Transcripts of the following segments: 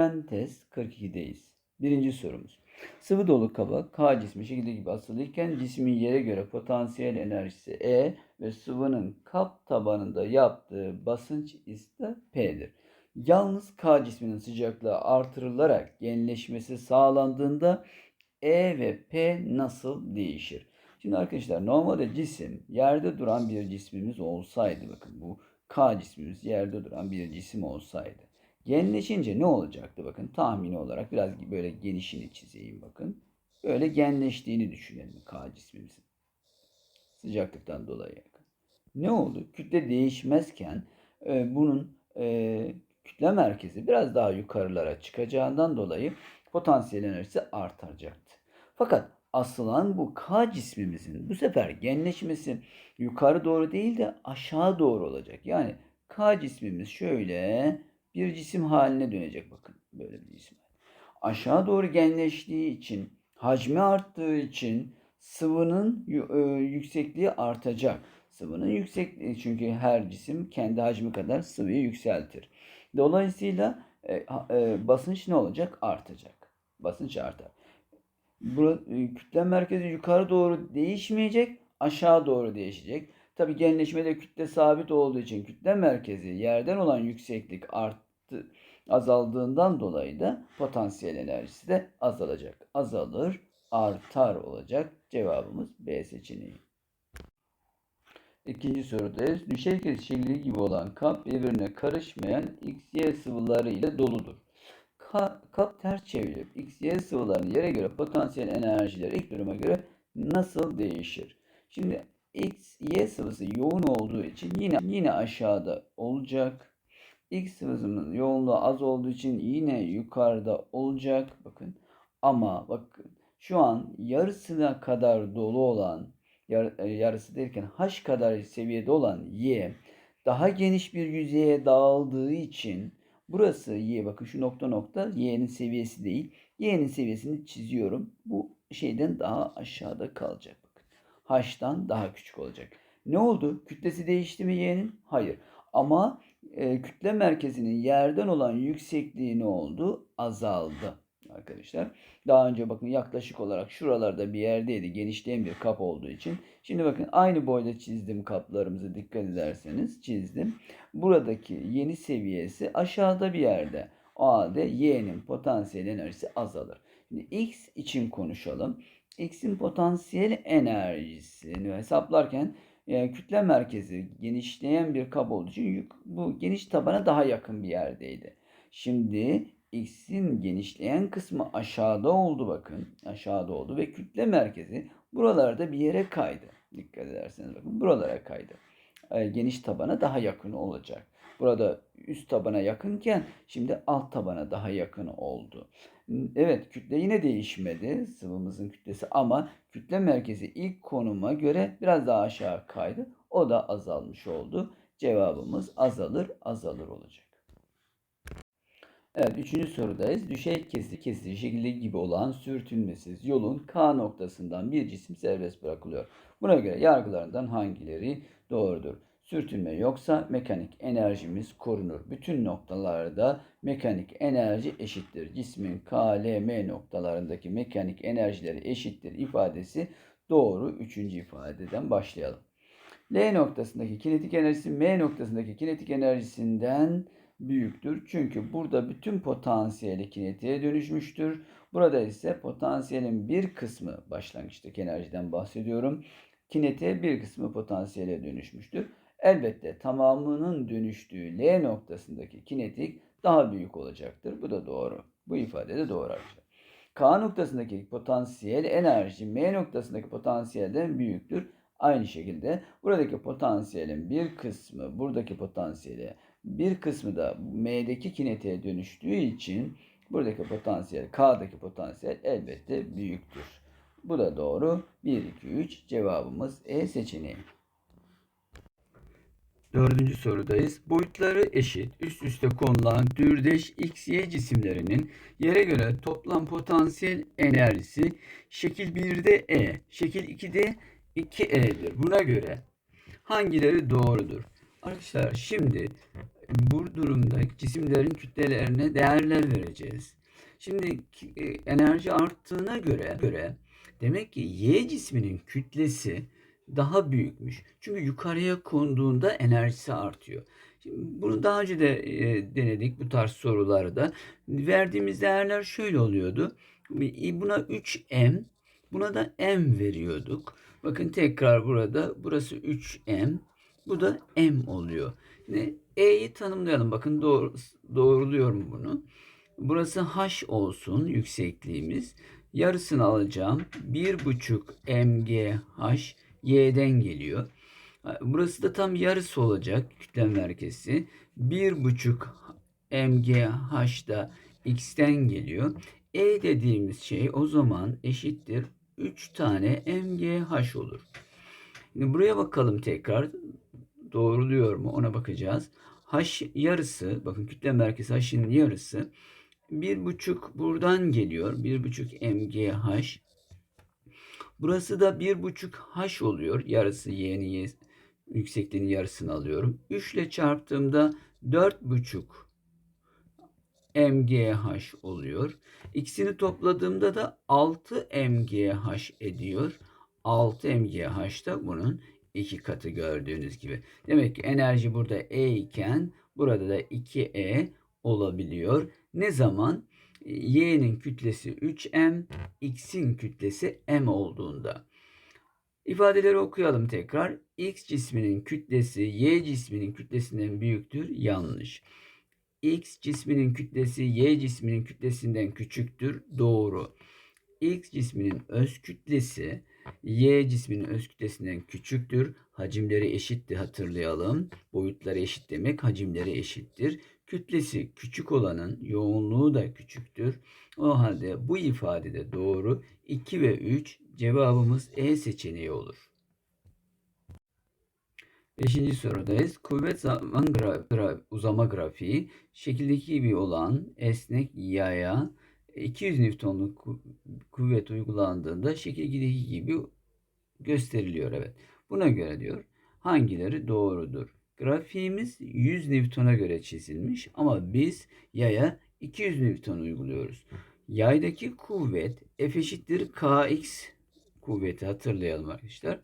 Tren test 42'deyiz. Birinci sorumuz. Sıvı dolu kaba K cismi şekilde gibi asılıyken cismin yere göre potansiyel enerjisi E ve sıvının kap tabanında yaptığı basınç ise P'dir. Yalnız K cisminin sıcaklığı artırılarak genleşmesi sağlandığında E ve P nasıl değişir? Şimdi arkadaşlar normalde cisim yerde duran bir cismimiz olsaydı bakın bu K cismimiz yerde duran bir cisim olsaydı. Genleşince ne olacaktı bakın tahmini olarak biraz böyle genişini çizeyim bakın. Böyle genleştiğini düşünelim K cismimizin. Sıcaklıktan dolayı. Ne oldu? Kütle değişmezken e, bunun e, kütle merkezi biraz daha yukarılara çıkacağından dolayı potansiyel enerjisi artacaktı. Fakat asılan bu K cismimizin bu sefer genleşmesi yukarı doğru değil de aşağı doğru olacak. Yani K cismimiz şöyle bir cisim haline dönecek bakın. Böyle bir cisim. Aşağı doğru genleştiği için, hacmi arttığı için sıvının e, yüksekliği artacak. Sıvının yüksekliği çünkü her cisim kendi hacmi kadar sıvıyı yükseltir. Dolayısıyla e, e, basınç ne olacak? Artacak. Basınç artar. Bu kütle merkezi yukarı doğru değişmeyecek, aşağı doğru değişecek. Tabi genleşmede kütle sabit olduğu için kütle merkezi yerden olan yükseklik arttı, azaldığından dolayı da potansiyel enerjisi de azalacak. Azalır, artar olacak. Cevabımız B seçeneği. İkinci sorudayız. Düşey kesişikliği gibi olan kap birbirine karışmayan XY sıvıları ile doludur. Ka kap ters çevrilip XY sıvıların yere göre potansiyel enerjileri ilk duruma göre nasıl değişir? Şimdi X, Y sıvısı yoğun olduğu için yine yine aşağıda olacak. X sıvısının yoğunluğu az olduğu için yine yukarıda olacak. Bakın ama bakın şu an yarısına kadar dolu olan yar, e, yarısı derken H kadar seviyede olan Y daha geniş bir yüzeye dağıldığı için burası Y bakın şu nokta nokta Y'nin seviyesi değil. Y'nin seviyesini çiziyorum. Bu şeyden daha aşağıda kalacak. H'tan daha küçük olacak. Ne oldu? Kütlesi değişti mi Y'nin? Hayır. Ama e, kütle merkezinin yerden olan yüksekliği ne oldu? Azaldı arkadaşlar. Daha önce bakın yaklaşık olarak şuralarda bir yerdeydi. Genişleyen bir kap olduğu için. Şimdi bakın aynı boyda çizdim kaplarımızı dikkat ederseniz çizdim. Buradaki yeni seviyesi aşağıda bir yerde. O halde Y'nin potansiyel enerjisi azalır. Şimdi X için konuşalım. X'in potansiyel enerjisini hesaplarken e, kütle merkezi genişleyen bir kap olduğu için yük, bu geniş tabana daha yakın bir yerdeydi. Şimdi X'in genişleyen kısmı aşağıda oldu bakın. Aşağıda oldu ve kütle merkezi buralarda bir yere kaydı. Dikkat ederseniz bakın buralara kaydı. E, geniş tabana daha yakın olacak. Burada üst tabana yakınken şimdi alt tabana daha yakın oldu. Evet kütle yine değişmedi sıvımızın kütlesi ama kütle merkezi ilk konuma göre biraz daha aşağı kaydı. O da azalmış oldu. Cevabımız azalır azalır olacak. Evet üçüncü sorudayız. Düşey kesi kesici şekilde gibi olan sürtünmesiz yolun K noktasından bir cisim serbest bırakılıyor. Buna göre yargılarından hangileri doğrudur? Sürtünme yoksa mekanik enerjimiz korunur. Bütün noktalarda mekanik enerji eşittir. Cismin K, L, M noktalarındaki mekanik enerjileri eşittir ifadesi doğru. Üçüncü ifadeden başlayalım. L noktasındaki kinetik enerjisi M noktasındaki kinetik enerjisinden büyüktür. Çünkü burada bütün potansiyeli kinetiğe dönüşmüştür. Burada ise potansiyelin bir kısmı başlangıçtaki enerjiden bahsediyorum. Kinetiğe bir kısmı potansiyele dönüşmüştür. Elbette tamamının dönüştüğü L noktasındaki kinetik daha büyük olacaktır. Bu da doğru. Bu ifade de doğru arkadaşlar. K noktasındaki potansiyel enerji M noktasındaki potansiyelden büyüktür. Aynı şekilde buradaki potansiyelin bir kısmı buradaki potansiyele bir kısmı da M'deki kinetiğe dönüştüğü için buradaki potansiyel K'daki potansiyel elbette büyüktür. Bu da doğru. 1, 2, 3 cevabımız E seçeneği. Dördüncü sorudayız. Boyutları eşit, üst üste konulan türdeş XY cisimlerinin yere göre toplam potansiyel enerjisi şekil 1'de E, şekil 2'de 2E'dir. Buna göre hangileri doğrudur? Arkadaşlar şimdi bu durumda cisimlerin kütlelerine değerler vereceğiz. Şimdi e, enerji arttığına göre göre demek ki Y cisminin kütlesi daha büyükmüş. Çünkü yukarıya konduğunda enerjisi artıyor. Şimdi bunu daha önce de e, denedik bu tarz sorularda. Verdiğimiz değerler şöyle oluyordu. Buna 3m, buna da m veriyorduk. Bakın tekrar burada burası 3m, bu da m oluyor. Şimdi e'yi tanımlayalım. Bakın doğru, doğruluyorum bunu. Burası h olsun yüksekliğimiz. Yarısını alacağım. 1,5 mgh y'den geliyor. Burası da tam yarısı olacak kütle merkezi. 1,5 mgh da x'ten geliyor. E dediğimiz şey o zaman eşittir 3 tane mgh olur. Şimdi buraya bakalım tekrar. Doğruluyor mu ona bakacağız. H yarısı bakın kütle merkezi H'in yarısı 1,5 buradan geliyor. 1,5 mgh. Burası da 1,5 h oluyor. Yarısı y'nin yüksekliğinin yarısını alıyorum. 3 ile çarptığımda 4,5 mgh oluyor. İkisini topladığımda da 6 mgh ediyor. 6 mgh da bunun iki katı gördüğünüz gibi. Demek ki enerji burada E iken burada da 2E olabiliyor. Ne zaman? Y'nin kütlesi 3M, X'in kütlesi M olduğunda. İfadeleri okuyalım tekrar. X cisminin kütlesi Y cisminin kütlesinden büyüktür. Yanlış. X cisminin kütlesi Y cisminin kütlesinden küçüktür. Doğru. X cisminin öz kütlesi Y cisminin öz kütlesinden küçüktür. Hacimleri eşitti hatırlayalım. Boyutları eşit demek hacimleri eşittir. Kütlesi küçük olanın yoğunluğu da küçüktür. O halde bu ifade de doğru. 2 ve 3 cevabımız E seçeneği olur. Beşinci sorudayız. Kuvvet zaman gra gra uzama grafiği şekildeki gibi olan esnek yaya 200 Newton'luk kuvvet uygulandığında şekildeki gibi gösteriliyor. Evet. Buna göre diyor hangileri doğrudur? Grafiğimiz 100 Newton'a göre çizilmiş ama biz yaya 200 Newton uyguluyoruz. Yaydaki kuvvet F eşittir Kx kuvveti hatırlayalım arkadaşlar.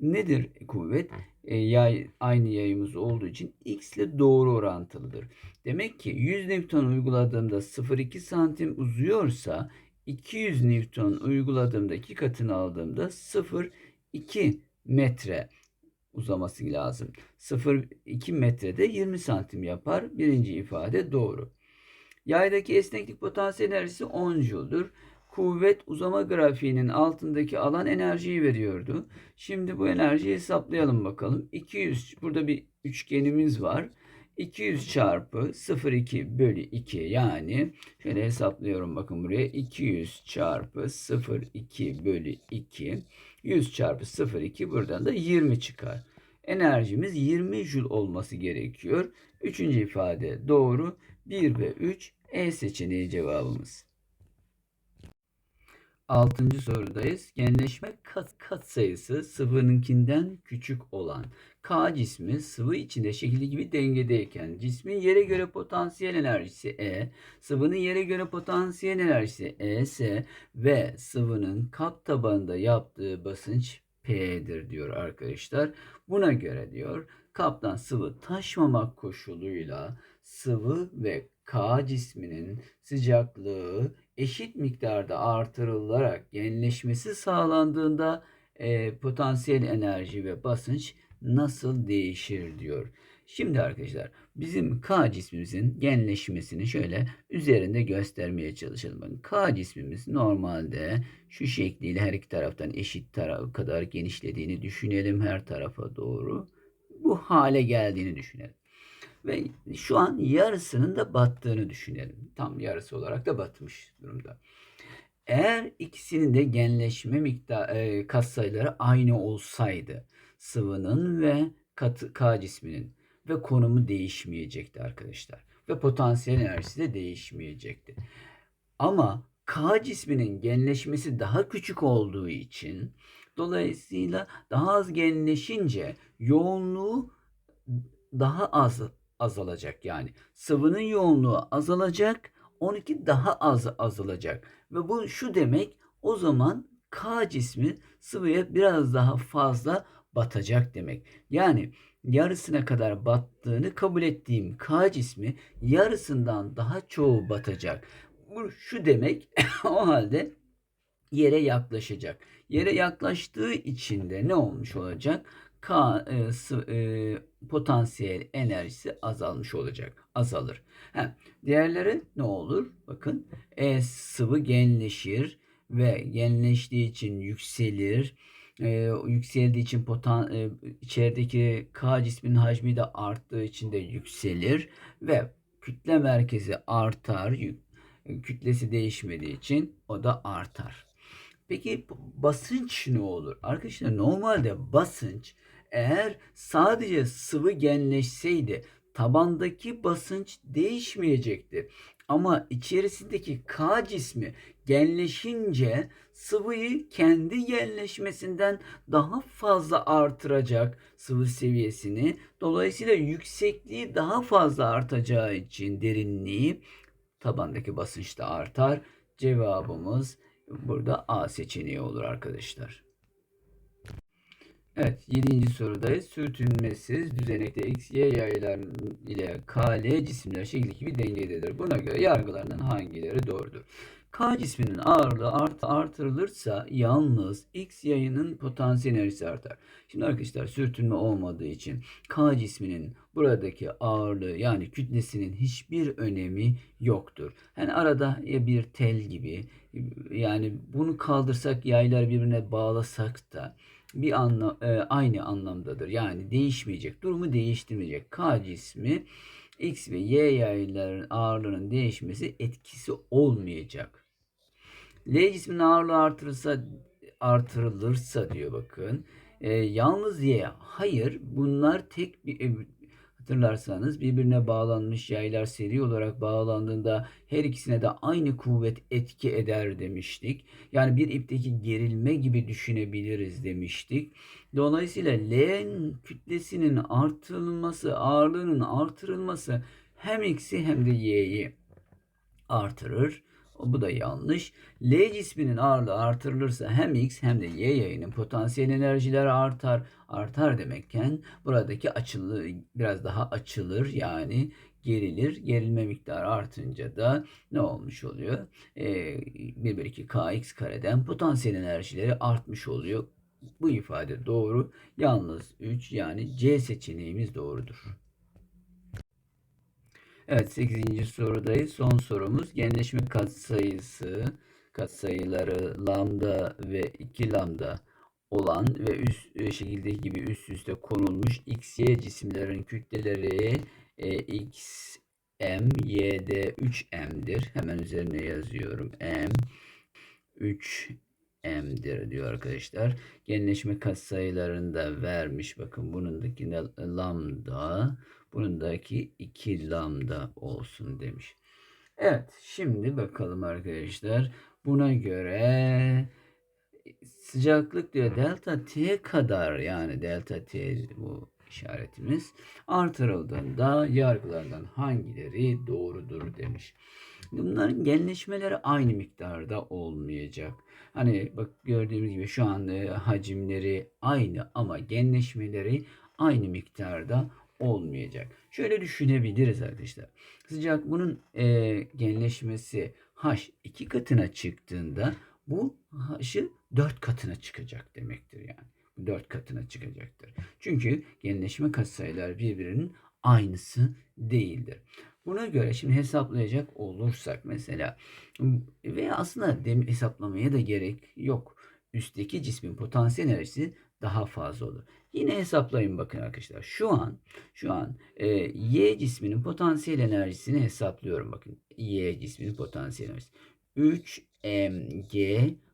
Nedir kuvvet? E, yay aynı yayımız olduğu için x ile doğru orantılıdır. Demek ki 100 Newton uyguladığımda 0,2 santim uzuyorsa 200 Newton uyguladığımda iki katını aldığımda 0,2 metre uzaması lazım. 0,2 metrede 20 santim yapar. Birinci ifade doğru. Yaydaki esneklik potansiyel enerjisi 10 Joule'dur. Kuvvet uzama grafiğinin altındaki alan enerjiyi veriyordu. Şimdi bu enerjiyi hesaplayalım bakalım. 200 burada bir üçgenimiz var. 200 çarpı 0,2 bölü 2 yani şöyle hesaplıyorum bakın buraya 200 çarpı 0,2 bölü 2 100 çarpı 0,2 buradan da 20 çıkar. Enerjimiz 20 Joule olması gerekiyor. Üçüncü ifade doğru. 1 ve 3 E seçeneği cevabımız. Altıncı sorudayız. Genleşme kat, kat sayısı sıvınınkinden küçük olan K cismi sıvı içinde şekilli gibi dengedeyken cismin yere göre potansiyel enerjisi E, sıvının yere göre potansiyel enerjisi ES ve sıvının kap tabanında yaptığı basınç P'dir diyor arkadaşlar. Buna göre diyor kaptan sıvı taşmamak koşuluyla sıvı ve K cisminin sıcaklığı eşit miktarda artırılarak genleşmesi sağlandığında e, potansiyel enerji ve basınç nasıl değişir diyor. Şimdi arkadaşlar bizim K cismimizin genleşmesini şöyle üzerinde göstermeye çalışalım. Bakın K cismimiz normalde şu şekliyle her iki taraftan eşit taraf kadar genişlediğini düşünelim her tarafa doğru. Bu hale geldiğini düşünelim. Ve şu an yarısının da battığını düşünelim. Tam yarısı olarak da batmış durumda. Eğer ikisinin de genleşme miktar e, katsayıları aynı olsaydı sıvının ve katı, K cisminin ve konumu değişmeyecekti arkadaşlar. Ve potansiyel enerjisi de değişmeyecekti. Ama K cisminin genleşmesi daha küçük olduğu için dolayısıyla daha az genleşince yoğunluğu daha az azalacak yani. Sıvının yoğunluğu azalacak, 12 daha az azalacak. Ve bu şu demek o zaman K cismi sıvıya biraz daha fazla batacak demek. Yani yarısına kadar battığını kabul ettiğim K cismi yarısından daha çoğu batacak. Bu şu demek o halde yere yaklaşacak. Yere yaklaştığı için de ne olmuş olacak? K e, sı- e, potansiyel enerjisi azalmış olacak. Azalır. Ha, diğerleri ne olur? Bakın e, sıvı genleşir ve genleştiği için yükselir. E, yükseldiği için potan, e, içerideki K cisminin hacmi de arttığı için de yükselir ve kütle merkezi artar. Yük- kütlesi değişmediği için o da artar. Peki basınç ne olur? Arkadaşlar normalde basınç eğer sadece sıvı genleşseydi tabandaki basınç değişmeyecekti. Ama içerisindeki K cismi genleşince sıvıyı kendi genleşmesinden daha fazla artıracak sıvı seviyesini. Dolayısıyla yüksekliği daha fazla artacağı için derinliği tabandaki basınç da artar. Cevabımız burada A seçeneği olur arkadaşlar. Evet, yedinci sorudayız. Sürtünmesiz düzenekte x, y yaylar ile k, l cisimler şekildeki bir dengededir. Buna göre yargılarından hangileri doğrudur? K cisminin ağırlığı art, artırılırsa yalnız X yayının potansiyel enerjisi artar. Şimdi arkadaşlar sürtünme olmadığı için K cisminin buradaki ağırlığı yani kütlesinin hiçbir önemi yoktur. Yani arada bir tel gibi yani bunu kaldırsak yayları birbirine bağlasak da bir anla, e, aynı anlamdadır. Yani değişmeyecek. Durumu değiştirmeyecek. K cismi X ve Y yayların ağırlığının değişmesi etkisi olmayacak. L cisminin ağırlığı artırılsa artırılırsa diyor bakın. E, yalnız Y. Hayır bunlar tek bir e, hatırlarsanız birbirine bağlanmış yaylar seri olarak bağlandığında her ikisine de aynı kuvvet etki eder demiştik. Yani bir ipteki gerilme gibi düşünebiliriz demiştik. Dolayısıyla L'nin kütlesinin artırılması, ağırlığının artırılması hem X'i hem de Y'yi artırır. Bu da yanlış. L cisminin ağırlığı artırılırsa hem X hem de Y yayının potansiyel enerjileri artar. Artar demekken buradaki açılı biraz daha açılır yani gerilir. Gerilme miktarı artınca da ne olmuş oluyor? Ee, 1 bölü 2 kx kareden potansiyel enerjileri artmış oluyor. Bu ifade doğru. Yalnız 3 yani C seçeneğimiz doğrudur. Evet 8. sorudayız. Son sorumuz genleşme katsayısı katsayıları lambda ve 2 lambda olan ve üst e, şekildeki gibi üst üste konulmuş x, y cisimlerin kütleleri e, x, m, y de 3m'dir. Hemen üzerine yazıyorum. m 3 m'dir diyor arkadaşlar. Genleşme katsayılarında vermiş. Bakın bunundaki lambda bunundaki 2 lambda olsun demiş. Evet şimdi bakalım arkadaşlar. Buna göre sıcaklık diyor delta t kadar yani delta t bu işaretimiz artırıldığında yargılardan hangileri doğrudur demiş. Bunların genleşmeleri aynı miktarda olmayacak. Hani bak gördüğümüz gibi şu an e, hacimleri aynı ama genleşmeleri aynı miktarda olmayacak. Şöyle düşünebiliriz arkadaşlar. Sıcak bunun e, genleşmesi H iki katına çıktığında bu H'ı dört katına çıkacak demektir yani. Dört katına çıkacaktır. Çünkü genleşme katsayılar birbirinin aynısı değildir. Buna göre şimdi hesaplayacak olursak mesela veya aslında dem hesaplamaya da gerek yok. Üstteki cismin potansiyel enerjisi daha fazla olur. Yine hesaplayın bakın arkadaşlar. Şu an şu an e, Y cisminin potansiyel enerjisini hesaplıyorum bakın. Y cisminin potansiyel enerjisi. 3 mg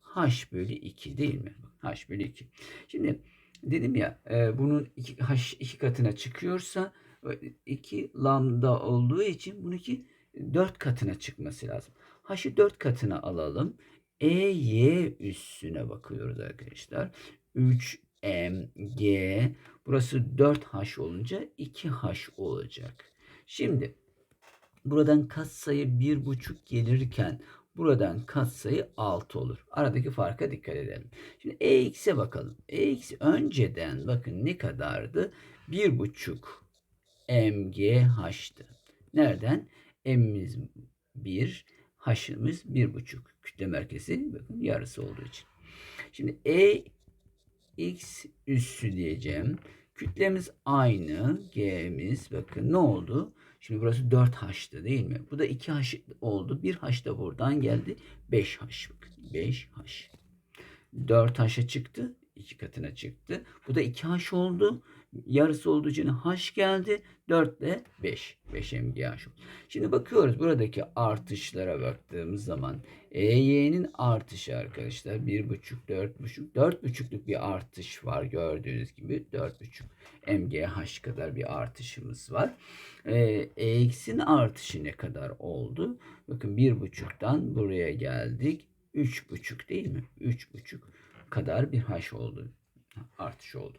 h bölü 2 değil mi? h bölü 2. Şimdi dedim ya e, bunun iki, h iki katına çıkıyorsa 2 lambda olduğu için bununki 4 katına çıkması lazım. H'ı 4 katına alalım. EY üssüne bakıyoruz arkadaşlar. 3 mg burası 4h olunca 2h olacak. Şimdi buradan katsayı 1,5 gelirken buradan katsayı 6 olur. Aradaki farka dikkat edelim. Şimdi EX'e bakalım. EX önceden bakın ne kadardı? 1,5 mgh'tı. Nereden? M'imiz 1, H'ımız 1,5. Kütle merkezi bakın yarısı olduğu için. Şimdi E x üssü diyeceğim. Kütlemiz aynı. G'miz bakın ne oldu? Şimdi burası 4H'tı değil mi? Bu da 2H oldu. 1H da buradan geldi. 5H bakın. 5H. 4H'a çıktı. 2 katına çıktı. Bu da 2H oldu. Yarısı olduğu için H geldi. 4 ile 5. 5 MGH. Şimdi bakıyoruz buradaki artışlara baktığımız zaman EY'nin artışı arkadaşlar 1,5 4,5 4,5'luk bir artış var gördüğünüz gibi 4,5 MGH kadar bir artışımız var. EX'in artışı ne kadar oldu? Bakın 1,5'tan buraya geldik. 3,5 değil mi? 3,5 kadar bir H oldu. Artış oldu.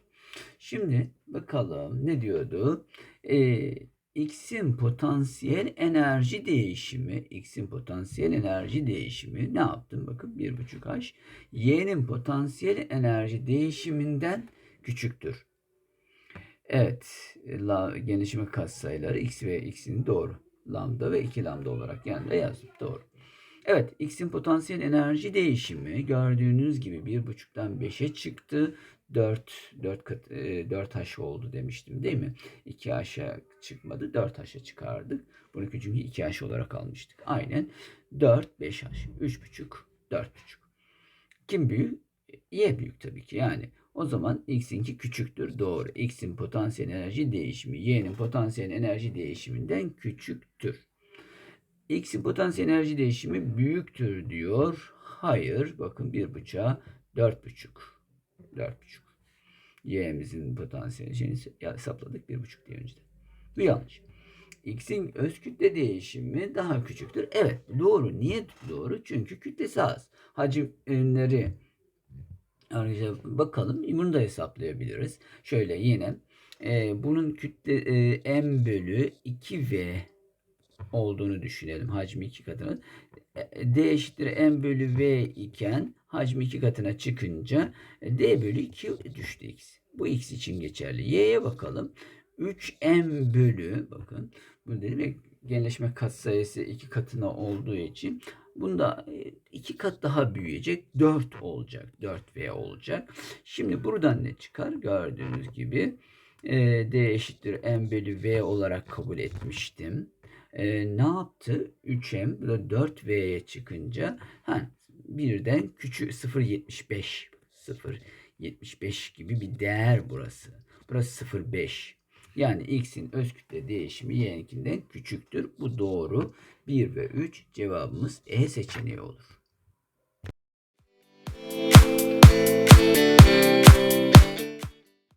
Şimdi bakalım ne diyordu? Ee, X'in potansiyel enerji değişimi, X'in potansiyel enerji değişimi ne yaptım? Bakın 1,5H. Y'nin potansiyel enerji değişiminden küçüktür. Evet, la, genişime katsayıları X ve X'in doğru. Lambda ve 2 lambda olarak yanında yazdım. Doğru. Evet, X'in potansiyel enerji değişimi gördüğünüz gibi 1,5'tan 5'e çıktı. 4 4 kat 4 H oldu demiştim değil mi? 2 H'a çıkmadı. 4 H'a çıkardık. Bunu çünkü 2 H olarak almıştık. Aynen 4 5 H 3,5 4,5. Kim büyük? Y büyük tabii ki. Yani o zaman x'inki küçüktür. Doğru. X'in potansiyel enerji değişimi y'nin potansiyel enerji değişiminden küçüktür. X'in potansiyel enerji değişimi büyüktür diyor. Hayır. Bakın bir bıçağa dört buçuk. Dört buçuk. Y'mizin potansiyel şeyini hesapladık bir buçuk diye önceden. Bu yanlış. X'in öz kütle değişimi daha küçüktür. Evet doğru. Niye doğru? Çünkü kütlesi az. Hacimleri Arkadaşlar bakalım bunu da hesaplayabiliriz. Şöyle yine e, bunun kütle e, m bölü 2v olduğunu düşünelim hacmi iki katına. E, D eşittir m bölü v iken hacmi iki katına çıkınca e, D bölü 2 düştü x. Bu x için geçerli. Y'ye bakalım. 3m bölü bakın bu demek genleşme katsayısı iki katına olduğu için bunda e, iki kat daha büyüyecek. 4 olacak. 4v olacak. Şimdi buradan ne çıkar? Gördüğünüz gibi d eşittir m bölü v olarak kabul etmiştim e, ne yaptı? 3m bu da 4v'ye çıkınca ha, birden küçük 0.75 0.75 gibi bir değer burası. Burası 0.5. Yani x'in öz kütle değişimi y'ninkinden küçüktür. Bu doğru. 1 ve 3 cevabımız E seçeneği olur.